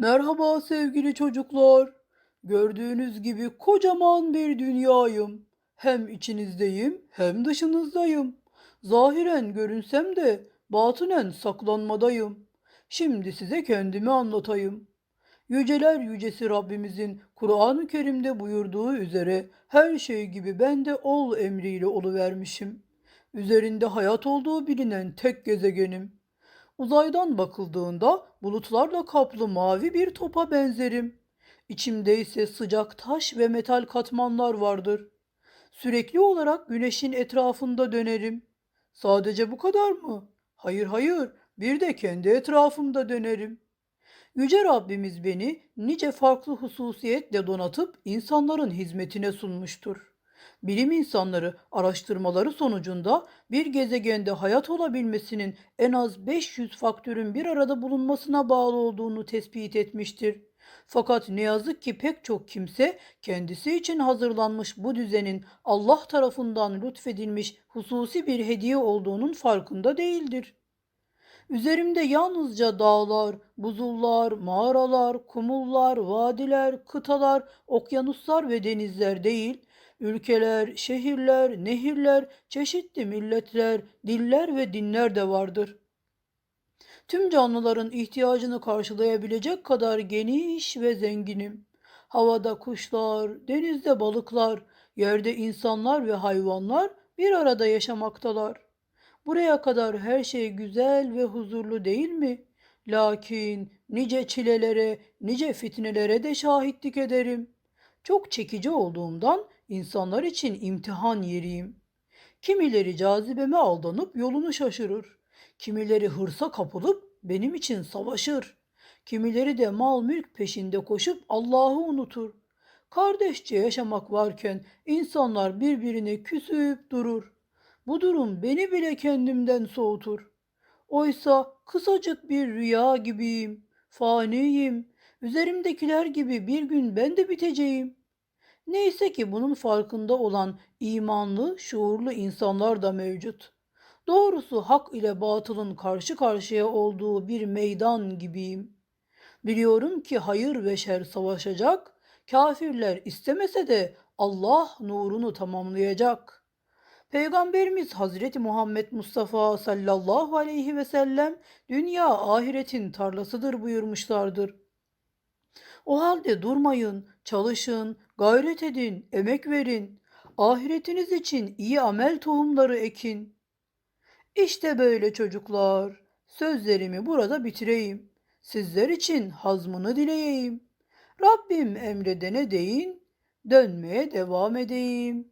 Merhaba sevgili çocuklar. Gördüğünüz gibi kocaman bir dünyayım. Hem içinizdeyim hem dışınızdayım. Zahiren görünsem de batınen saklanmadayım. Şimdi size kendimi anlatayım. Yüceler yücesi Rabbimizin Kur'an-ı Kerim'de buyurduğu üzere her şey gibi ben de ol emriyle oluvermişim. Üzerinde hayat olduğu bilinen tek gezegenim. Uzaydan bakıldığında bulutlarla kaplı mavi bir topa benzerim. İçimde ise sıcak taş ve metal katmanlar vardır. Sürekli olarak güneşin etrafında dönerim. Sadece bu kadar mı? Hayır hayır, bir de kendi etrafımda dönerim. Yüce Rabbimiz beni nice farklı hususiyetle donatıp insanların hizmetine sunmuştur. Bilim insanları araştırmaları sonucunda bir gezegende hayat olabilmesinin en az 500 faktörün bir arada bulunmasına bağlı olduğunu tespit etmiştir. Fakat ne yazık ki pek çok kimse kendisi için hazırlanmış bu düzenin Allah tarafından lütfedilmiş hususi bir hediye olduğunun farkında değildir. Üzerimde yalnızca dağlar, buzullar, mağaralar, kumullar, vadiler, kıtalar, okyanuslar ve denizler değil, ülkeler, şehirler, nehirler, çeşitli milletler, diller ve dinler de vardır. Tüm canlıların ihtiyacını karşılayabilecek kadar geniş ve zenginim. Havada kuşlar, denizde balıklar, yerde insanlar ve hayvanlar bir arada yaşamaktalar. Buraya kadar her şey güzel ve huzurlu değil mi? Lakin nice çilelere, nice fitnelere de şahitlik ederim. Çok çekici olduğumdan insanlar için imtihan yeriyim. Kimileri cazibeme aldanıp yolunu şaşırır. Kimileri hırsa kapılıp benim için savaşır. Kimileri de mal mülk peşinde koşup Allah'ı unutur. Kardeşçe yaşamak varken insanlar birbirine küsüp durur. Bu durum beni bile kendimden soğutur. Oysa kısacık bir rüya gibiyim, faniyim. Üzerimdekiler gibi bir gün ben de biteceğim. Neyse ki bunun farkında olan imanlı, şuurlu insanlar da mevcut. Doğrusu hak ile batılın karşı karşıya olduğu bir meydan gibiyim. Biliyorum ki hayır ve şer savaşacak, kafirler istemese de Allah nurunu tamamlayacak. Peygamberimiz Hazreti Muhammed Mustafa sallallahu aleyhi ve sellem dünya ahiretin tarlasıdır buyurmuşlardır. O halde durmayın, çalışın, gayret edin, emek verin. Ahiretiniz için iyi amel tohumları ekin. İşte böyle çocuklar. Sözlerimi burada bitireyim. Sizler için hazmını dileyeyim. Rabbim emredene değin, dönmeye devam edeyim.